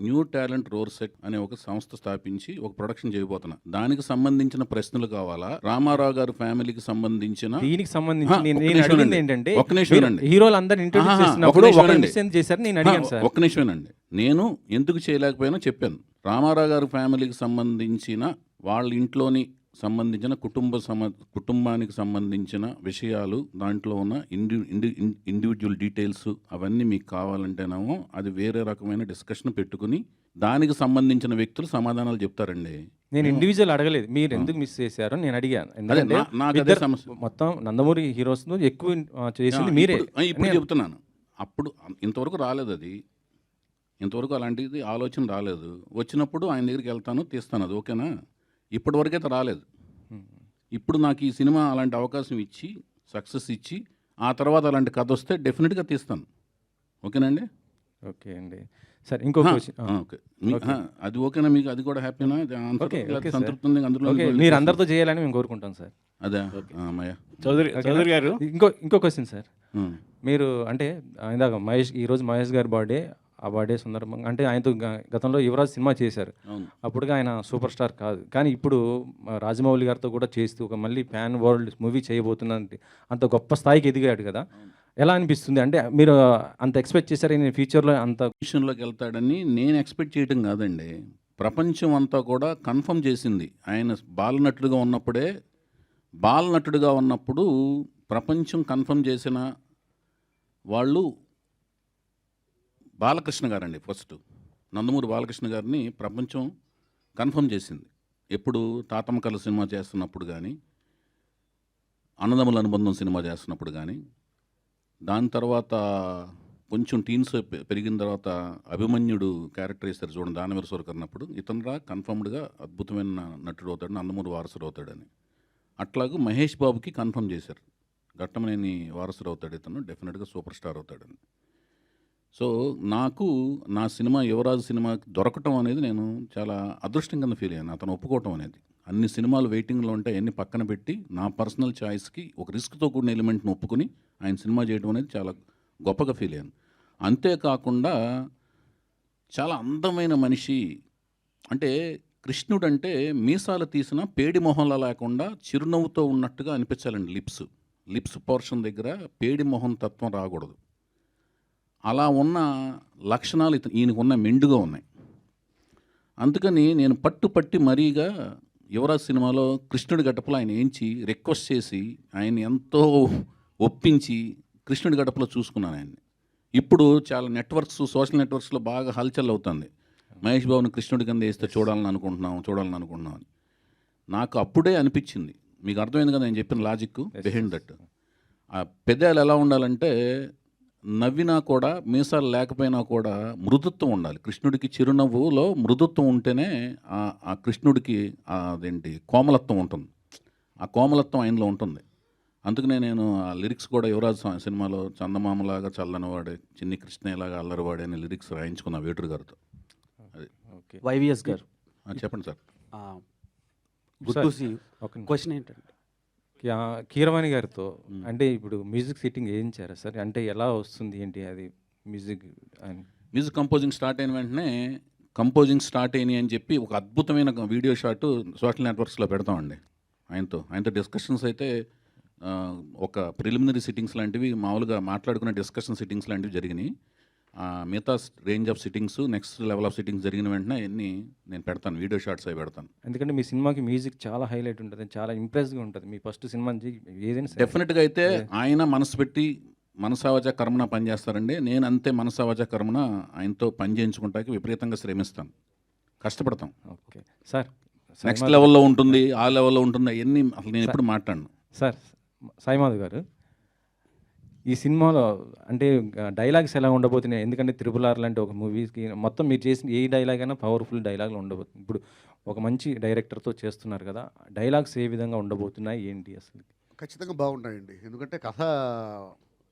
New talent రోర్సెట్ అనే ఒక సంస్థ స్థాపించి ఒక ప్రొడక్షన్ చేయబోతున్నా. దానికి సంబంధించిన ప్రశ్నలు కావాలా? రామారావు గారి ఫ్యామిలీకి సంబంధించిన దీనికి సంబంధించి. ఏంటంటే ఒక్క నిమిషం. హీరోలు అందరు చేశారు నేను అడిగాను సార్. ఒక్క నిమిషమేనండి నేను ఎందుకు చేయలేకపోయినా చెప్పాను. రామారావు గారి ఫ్యామిలీకి సంబంధించిన వాళ్ళ ఇంట్లోని సంబంధించిన కుటుంబ సమ కుటుంబానికి సంబంధించిన విషయాలు దాంట్లో ఉన్న ఇండి ఇండి ఇండివిజువల్ డీటెయిల్స్ అవన్నీ మీకు కావాలంటేనేమో అది వేరే రకమైన డిస్కషన్ పెట్టుకుని దానికి సంబంధించిన వ్యక్తులు సమాధానాలు చెప్తారండి. నేను ఇండివిజువల్ అడగలేదు. మీరు ఎందుకు మిస్ చేశారు నేను అడిగాను. ఎందుకంటే నాకు అదే ఇద్దరు- సమస్య. మొత్తం నందమూరి హీరోస్ ఎక్కువ చేసింది మీరే. ఇప్పుడు- చెప్తున్నాను. అప్పుడు ఇంతవరకు రాలేదు అది. ఇంతవరకు అలాంటిది ఆలోచన రాలేదు. వచ్చినప్పుడు ఆయన దగ్గరికి వెళ్తాను తీస్తాను అది ఓకేనా? ఇప్పటి వరకైతే రాలేదు. ఇప్పుడు నాకు ఈ సినిమా అలాంటి అవకాశం ఇచ్చి సక్సెస్ ఇచ్చి ఆ తర్వాత అలాంటి కథ వస్తే డెఫినెట్గా తీస్తాను. ఓకేనండి? ఓకే అండి. సరే ఇంకో అది ఓకేనా మీకు? అది కూడా హ్యాపీనా. సంతృప్తి ఉంది అందులో మీరు అందరితో చేయాలని మేము కోరుకుంటాం సార్. అదే. అమ్మయ్య. చౌదరి చౌదరి గారు. ఇంకో ఇంకో క్వశ్చన్ సార్. మీరు అంటే ఇందాక మహేష్ ఈరోజు మహేష్ గారి బర్త్డే. ఆ బర్త్డే సందర్భంగా అంటే ఆయనతో గ- గతంలో యువరాజ్ సినిమా చేశారు. అప్పుడుగా ఆయన సూపర్ స్టార్ కాదు. కానీ ఇప్పుడు రాజమౌళి గారితో కూడా చేస్తూ ఒక మళ్ళీ ప్యాన్ వరల్డ్ మూవీ చేయబోతున్నంటే అంత గొప్ప స్థాయికి ఎదిగాడు కదా. ఎలా అనిపిస్తుంది? అంటే మీరు అంత ఎక్స్పెక్ట్ చేశారు నేను ఫ్యూచర్లో అంత పొజిషన్లోకి వెళ్తాడని నేను ఎక్స్పెక్ట్ చేయడం కాదండి. ప్రపంచం అంతా కూడా కన్ఫర్మ్ చేసింది. ఆయన బాలనటుడుగా ఉన్నప్పుడే బాలనటుడుగా ఉన్నప్పుడు ప్రపంచం కన్ఫర్మ్ చేసిన వాళ్ళు బాలకృష్ణ గారండి ఫస్ట్. నందమూరి బాలకృష్ణ గారిని ప్రపంచం కన్ఫర్మ్ చేసింది. ఎప్పుడు తాతమ్మకల సినిమా చేస్తున్నప్పుడు కానీ అన్నదమ్ముల అనుబంధం సినిమా చేస్తున్నప్పుడు కానీ దాని తర్వాత కొంచెం టీన్స్ పెరిగిన తర్వాత అభిమన్యుడు క్యారెక్టర్ వేస్తారు చూడండి దానవీర సూరకర్ అన్నప్పుడు ఇతనురా కన్ఫర్మ్డ్గా అద్భుతమైన నటుడు అవుతాడు నందమూరి వారసుడు అవుతాడని. అట్లాగే మహేష్ బాబుకి కన్ఫర్మ్ చేశారు. ఘట్టమనేని వారసుడు అవుతాడు ఇతను డెఫినెట్గా సూపర్ స్టార్ అవుతాడని. సో నాకు నా సినిమా యువరాజు సినిమా దొరకటం అనేది నేను చాలా అదృష్టం కింద ఫీల్ అయ్యాను. అతను ఒప్పుకోవటం అనేది. అన్ని సినిమాలు వెయిటింగ్లో ఉంటే అన్ని పక్కన పెట్టి నా పర్సనల్ చాయిస్కి ఒక రిస్క్తో కూడిన ఎలిమెంట్ని ఒప్పుకుని ఆయన సినిమా చేయడం అనేది చాలా గొప్పగా ఫీల్ అయ్యాను. అంతేకాకుండా చాలా అందమైన మనిషి అంటే కృష్ణుడు అంటే మీసాలు తీసిన పేడి మొహంలా లేకుండా చిరునవ్వుతో ఉన్నట్టుగా అనిపించాలండి లిప్స్. లిప్స్ పోర్షన్ దగ్గర పేడి మొహం తత్వం రాకూడదు. అలా ఉన్న లక్షణాలు ఇత ఈయనకు ఉన్న మెండుగా ఉన్నాయి. అందుకని నేను పట్టు పట్టి మరీగా యువరాజ్ సినిమాలో కృష్ణుడి గడపలో ఆయన ఏంచి రిక్వెస్ట్ చేసి ఆయన ఎంతో ఒప్పించి కృష్ణుడి గడపలో చూసుకున్నాను ఆయన్ని. ఇప్పుడు చాలా నెట్వర్క్స్ సోషల్ నెట్వర్క్స్లో బాగా హల్చల్ అవుతుంది. మహేష్ బాబుని కృష్ణుడి కింద వేస్తే చూడాలని అనుకుంటున్నాం చూడాలని అనుకుంటున్నాం అని. నాకు అప్పుడే అనిపించింది. మీకు అర్థమైంది కదా నేను చెప్పిన లాజిక్ బిహైండ్ దట్ ఆ పెదాలు ఎలా ఉండాలంటే నవ్వినా కూడా మీసాలు లేకపోయినా కూడా మృదుత్వం ఉండాలి. కృష్ణుడికి చిరునవ్వులో మృదుత్వం ఉంటేనే ఆ- ఆ కృష్ణుడికి ఆ అదేంటి కోమలత్వం ఉంటుంది. ఆ కోమలత్వం ఆయనలో ఉంటుంది. అందుకనే నేను ఆ లిరిక్స్ కూడా యువరాజ్ సినిమాలో చందమామలాగా చల్లనివాడే చిన్ని కృష్ణయ్యలాగా అల్లరివాడే అనే లిరిక్స్ రాయించుకున్నా వేటూరు గారితో. అది. ఓకే. వైవిఎస్ గారు. చెప్పండి sir. Good to see. Question ఏంటంటే కీరవాణి గారితో అంటే ఇప్పుడు మ్యూజిక్ సిట్టింగ్ వేయించారా సార్? అంటే ఎలా వస్తుంది ఏంటి అది మ్యూజిక్ అని? మ్యూజిక్ కంపోజింగ్ స్టార్ట్ అయిన వెంటనే కంపోజింగ్ స్టార్ట్ అయినాయి అని చెప్పి ఒక అద్భుతమైన వీడియో షాట్ సోషల్ నెట్వర్క్స్లో పెడతామండి ఆయనతో. ఆయనతో డిస్కషన్స్ అయితే ఒక ప్రిలిమినరీ సిట్టింగ్స్ లాంటివి మామూలుగా మాట్లాడుకునే డిస్కషన్ సిట్టింగ్స్ లాంటివి జరిగినాయి. మిగతా range of sittings next level of sittings జరిగిన వెంటనే అన్ని నేను పెడతాను వీడియో షాట్స్ అవి పెడతాను. ఎందుకంటే మీ సినిమాకి మ్యూజిక్ చాలా హైలైట్ ఉంటుంది చాలా ఇంప్రెస్గా ఉంటుంది. మీ ఫస్ట్ సినిమా ఏదైనా. డెఫినెట్గా అయితే ఆయన మనసు పెట్టి మనసావచ కర్మన పనిచేస్తారండి. నేను అంతే మనసావచ కర్మన ఆయనతో పని చేయించుకుంటాకి విపరీతంగా శ్రమిస్తాను. కష్టపడతాం. ఓకే. సార్ నెక్స్ట్ లెవెల్లో ఉంటుంది ఆ లెవెల్లో ఉంటుంది అవన్నీ అసలు నేను ఎప్పుడు మాట్లాడను. సార్ సాయిమాధవ్ గారు ఈ సినిమాలో అంటే డైలాగ్స్ ఎలా ఉండబోతున్నాయి? ఎందుకంటే త్రిపుల్ ఆర్ లాంటి ఒక మూవీకి మొత్తం మీరు చేసిన ఏ డైలాగ్ అయినా పవర్ఫుల్ డైలాగ్లు ఉండబోతుంది ఇప్పుడు ఒక మంచి డైరెక్టర్తో చేస్తున్నారు కదా డైలాగ్స్ ఏ విధంగా ఉండబోతున్నాయి ఏంటి అసలు? ఖచ్చితంగా బాగుంటాయండి ఎందుకంటే కథ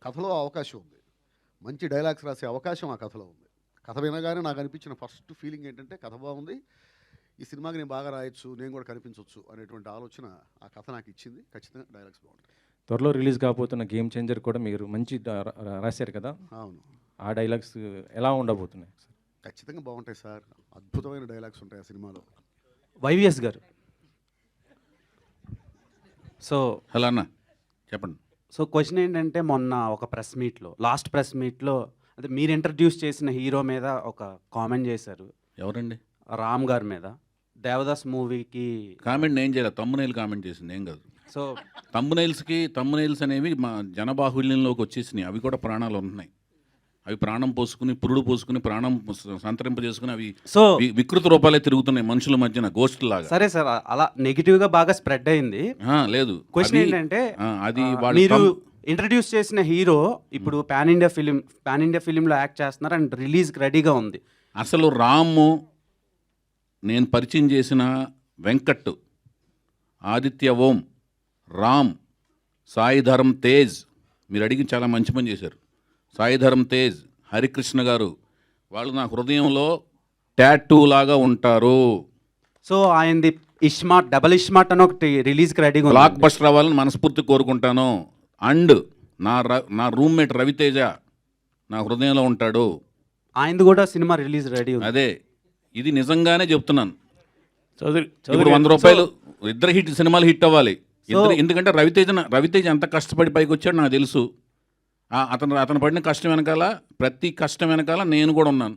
కథలో అవకాశం ఉంది. మంచి డైలాగ్స్ రాసే అవకాశం ఆ కథలో ఉంది. కథ వినగానే నాకు అనిపించిన ఫస్ట్ ఫీలింగ్ ఏంటంటే కథ బాగుంది. ఈ సినిమాకి నేను బాగా రాయొచ్చు నేను కూడా కనిపించవచ్చు అనేటువంటి ఆలోచన ఆ కథ నాకు ఇచ్చింది. ఖచ్చితంగా డైలాగ్స్ బాగుంటాయి. త్వరలో రిలీజ్ కాబోతున్న గేమ్ చేంజర్ కూడా మీరు మంచి రాశారు కదా? అవును. ఆ డైలాగ్స్ ఎలా ఉండబోతున్నాయి? సార్ ఖచ్చితంగా బాగుంటాయి సార్. అద్భుతమైన డైలాగ్స్ ఉంటాయి ఆ సినిమాలో. వైవిఎస్ గారు. సో హలో అన్న చెప్పండి. సో క్వశ్చన్ ఏంటంటే మొన్న ఒక ప్రెస్ మీట్లో లాస్ట్ ప్రెస్ మీట్లో అదే మీరు ఇంట్రడ్యూస్ చేసిన హీరో మీద ఒక కామెంట్ చేశారు. ఎవరండి? రామ్ గారి మీద. దేవదాస్ మూవీకి కామెంట్ నేను చేయలేదు తమ్మునైల్ కామెంట్ చేసింది ఏం కాదు. సో తమ్మునైల్స్కి తమ్మునైల్స్ అనేవి మా జనబాహుల్యంలోకి వచ్చేసినాయి. అవి కూడా ప్రాణాలు ఉంటున్నాయి అవి ప్రాణం పోసుకుని పురుడు పోసుకుని ప్రాణం సంతరింపజేసుకుని అవి సో వికృత రూపాలే తిరుగుతున్నాయి మనుషుల మధ్యన గోస్ట్ లాగా. సరే సార్ అలా నెగిటివ్గా బాగా స్ప్రెడ్ అయింది. ఆ, లేదు. క్వశ్చన్ ఏంటంటే ఆ, అది వాళ్ళు మీరు తమ్- ఇంట్రడ్యూస్ చేసిన హీరో ఇప్పుడు pan India film pan India ఫిలింలో యాక్ట్ చేస్తున్నారు అండ్ రిలీజ్కి రెడీగా ఉంది. అసలు రాము నేను పరిచయం చేసిన వెంకట్ ఆదిత్య ఓం రామ్ సాయిధరం తేజ్. మీరు అడిగి చాలా మంచి పని చేశారు. సాయిధరం తేజ్ హరికృష్ణ గారు వాళ్ళు నా హృదయంలో టాటూ లాగా ఉంటారు. సో ఆయనది ఇష్మార్ట్ డబల్ ఇష్మార్ట్ అని ఒకటి రిలీజ్కి రెడీగా బ్లాక్ బస్టర్ అవ్వాలని మనస్ఫూర్తి కోరుకుంటాను. అండ్ నా ర నా రూమ్మేట్ రవితేజ నా హృదయంలో ఉంటాడు. ఆయనది కూడా సినిమా రిలీజ్ రెడీ ఉంది. అదే ఇది నిజంగానే చెప్తున్నాను. చౌదరి ఇప్పుడు వంద రూపాయలు ఇద్దరు హిట్ సినిమాలు హిట్ అవ్వాలి. ఎందుకంటే రవితేజ రవితేజ ఎంత కష్టపడి పైకి వచ్చాడో నాకు తెలుసు. ఆ, అతను అతను పడిన కష్టం వెనకాల ప్రతి కష్టం వెనకాల నేను కూడా ఉన్నాను.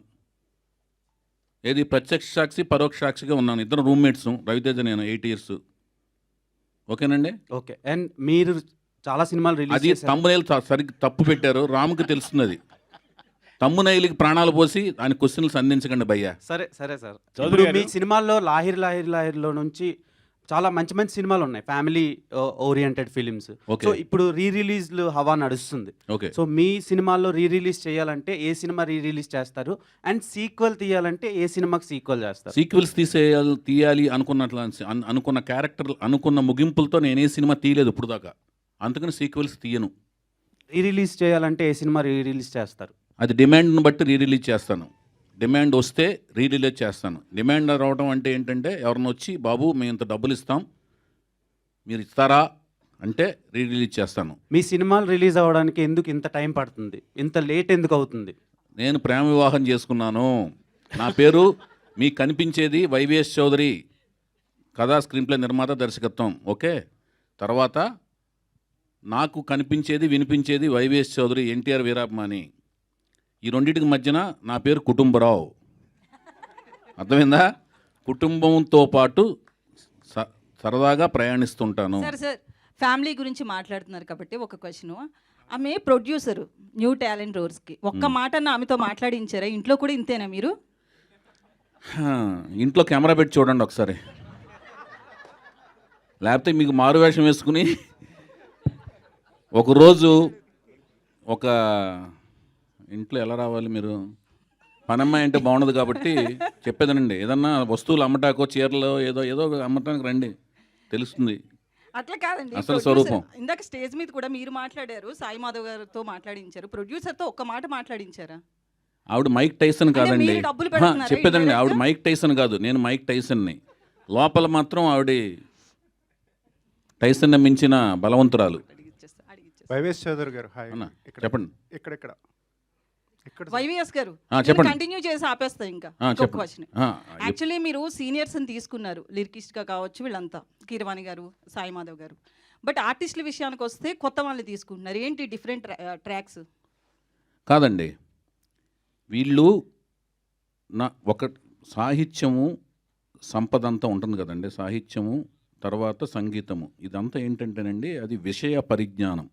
ఏది ప్రత్యక్ష సాక్షి పరోక్ష సాక్షిగా ఉన్నాను. ఇద్దరు రూమ్మేట్స్ రవితేజ నేను ఎయిట్ ఇయర్స్ ఓకేనండి? ఓకే. అండ్ మీరు చాలా సినిమాలు రిలీజ్ అది తమ్మునైలు సరిగ్గా తప్పు పెట్టారు. రాముకి తెలుస్తుంది అది తమ్మునైలికి ప్రాణాలు పోసి ఆయన క్వశ్చన్లు సంధించకండి భయ్యా. సరే సరే సార్. మీ. సినిమాల్లో లాహిర్ లాహిర్ లాహిర్లో నుంచి చాలా మంచి మంచి సినిమాలు ఉన్నాయి. Family oriented films. సో ఇప్పుడు రీ రిలీజ్లు హవా నడుస్తుంది. సో మీ సినిమాల్లో రీ రిలీజ్ చేయాలంటే ఏ సినిమా రీ రిలీజ్ చేస్తారు? అండ్ సీక్వెల్ తీయాలంటే ఏ సినిమాకి సీక్వెల్ చేస్తారు? సీక్వెల్స్ తీసేయాలి తీయాలి అనుకున్నట్లు అన్- అనుకున్న క్యారెక్టర్ అనుకున్న ముగింపులతో నేను ఏ సినిమా తీయలేదు ఇప్పుడు దాకా. అందుకని సీక్వెల్స్ తీయను. రీ రిలీజ్ చేయాలంటే ఏ సినిమా రీ రిలీజ్ చేస్తారు? అది డిమాండ్ను బట్టి రీ రిలీజ్ చేస్తాను. డిమాండ్ వస్తే రీ రిలీజ్ చేస్తాను. డిమాండ్ రావడం అంటే ఏంటంటే ఎవరిని వచ్చి బాబు మేము ఇంత డబ్బులు ఇస్తాం మీరు ఇస్తారా? అంటే రీ రిలీజ్ చేస్తాను. మీ సినిమాలు రిలీజ్ అవ్వడానికి ఎందుకు ఇంత టైం పడుతుంది? ఇంత లేట్ ఎందుకు అవుతుంది? నేను ప్రేమ వివాహం చేసుకున్నాను. నా పేరు మీకు కనిపించేది వైవిఎస్ చౌదరి. కథా స్క్రీన్ ప్లే నిర్మాత దర్శకత్వం. ఓకే? తర్వాత నాకు కనిపించేది వినిపించేది Y V S Chowdary NTR వీరాభిమాని. ఈ రెండింటికి మధ్యన నా పేరు కుటుంబరావు. అర్థమైందా? కుటుంబంతో పాటు సరదాగా ప్రయాణిస్తుంటాను. సార్ సార్ ఫ్యామిలీ గురించి మాట్లాడుతున్నారు కాబట్టి ఒక క్వశ్చన్. ఆమె ప్రొడ్యూసర్ న్యూ టాలెంట్ రోర్స్కి ఒక్క మాట ఆమెతో మాట్లాడించారా? ఇంట్లో కూడా ఇంతేనా మీరు? ఇంట్లో కెమెరా పెట్టి చూడండి ఒకసారి. లేకపోతే మీకు మారు వేషం వేసుకుని ఒకరోజు ఒక ఇంట్లో ఎలా రావాలి మీరు? పనమ్మాయి అంటే బాగుండదు కాబట్టి చెప్పేదనండి. ఏదన్నా వస్తువులు అమ్మటాకో చీరలో ఏదో ఏదో ఒక అమ్మటానికి రండి. తెలుస్తుంది. అట్లా కాదండి. అసలు స్వరూపం. ఇందాక స్టేజ్ మీద కూడా మీరు మాట్లాడారు. సాయి మాధవ్ గారితో మాట్లాడించారు. ప్రొడ్యూసర్తో ఒక్క మాట మాట్లాడించారా? ఆవిడ మైక్ టైసన్ కాదండి. చెప్పేదండి ఆవిడ? మైక్ టైసన్ కాదు. నేను మైక్ టైసన్ని. లోపల మాత్రం ఆవిడ టైసన్ మించిన బలవంతురాలు. వైవేష్ చౌదరి గారు హాయ్. చెప్పండి. ఇక్కడ ఇక్కడ. వైవిఎస్ గారు. కంటిన్యూ చేసి ఆపేస్తా ఇంకా. క్వశ్చన్ యాక్చువల్లీ మీరు సీనియర్స్ని తీసుకున్నారు లిరికిస్ట్గా కావచ్చు వీళ్ళంతా కీరవాణి గారు సాయి మాధవ్ గారు. బట్ ఆర్టిస్టుల విషయానికి వస్తే కొత్త వాళ్ళని తీసుకుంటున్నారు. ఏంటి డిఫరెంట్ ట్రాక్స్ కాదండి. వీళ్ళు నా ఒక సాహిత్యము సంపద అంతా ఉంటుంది కదండి. సాహిత్యము తర్వాత సంగీతము. ఇదంతా ఏంటంటేనండి అది విషయ పరిజ్ఞానం.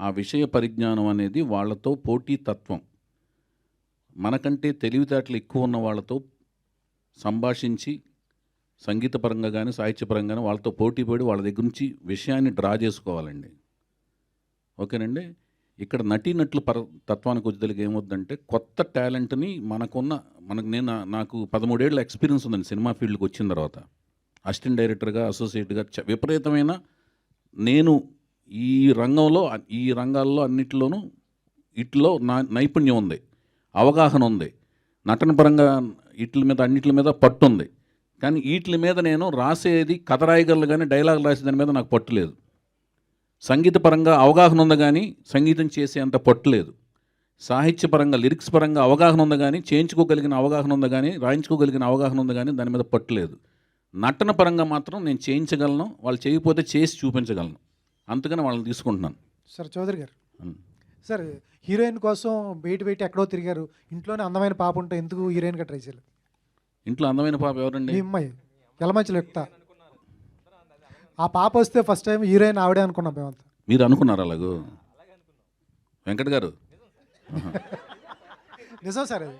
ఆ విషయ పరిజ్ఞానం అనేది వాళ్ళతో పోటీతత్వం. మనకంటే తెలివితేటలు ఎక్కువ ఉన్న వాళ్ళతో సంభాషించి సంగీతపరంగా కానీ సాహిత్యపరంగా కానీ వాళ్ళతో పోటీ పడి వాళ్ళ దగ్గర నుంచి విషయాన్ని డ్రా చేసుకోవాలండి. ఓకేనండి? ఇక్కడ నటీనటుల పర తత్వానికి వచ్చేదానికి ఏమొద్దంటే కొత్త టాలెంట్ని మనకున్న మనకు నేను నాకు పదమూడేళ్ళ ఎక్స్పీరియన్స్ ఉందండి సినిమా ఫీల్డ్కి వచ్చిన తర్వాత. అసిస్టెంట్ డైరెక్టర్గా అసోసియేట్గా చ- విపరీతమైన నేను ఈ రంగంలో ఈ రంగాల్లో అన్నిటిలోనూ ఇట్లో నా నైపుణ్యం ఉంది అవగాహన ఉంది. నటన పరంగా ఇట్ల మీద అన్నిటి మీద పట్టు ఉంది. కానీ వీటి మీద నేను రాసేది కథ రాయగలను కానీ డైలాగ్ రాసే దాని మీద నాకు పట్టు లేదు. సంగీతపరంగా అవగాహన ఉంది కానీ సంగీతం చేసే అంత పట్టు లేదు. సాహిత్యపరంగా లిరిక్స్ పరంగా అవగాహన ఉంది కానీ చేయించుకోగలిగిన అవగాహన ఉంది కానీ రాయించుకోగలిగిన అవగాహన ఉంది కానీ దాని మీద పట్టులేదు నటన పరంగా మాత్రం నేను చేయించగలను వాళ్ళు చేయకపోతే చేసి చూపించగలను. అందుకని వాళ్ళని తీసుకుంటున్నాను. సార్ చౌదరి గారు. సార్ హీరోయిన్ కోసం బయట బయట ఎక్కడో తిరిగారు. ఇంట్లోనే అందమైన పాప ఉంటే ఎందుకు హీరోయిన్గా ట్రై చేయలేదు? ఇంట్లో అందమైన పాప ఎవరండి? మీ అమ్మాయి ఎలమంచిలో ఎక్కుతా ఆ పాప వస్తే ఫస్ట్ టైం హీరోయిన్ ఆవిడే అనుకున్నాం మేమంతా మీరు అనుకున్నారు అలాగూ? వెంకట్ గారు? నిజం సార్ అది.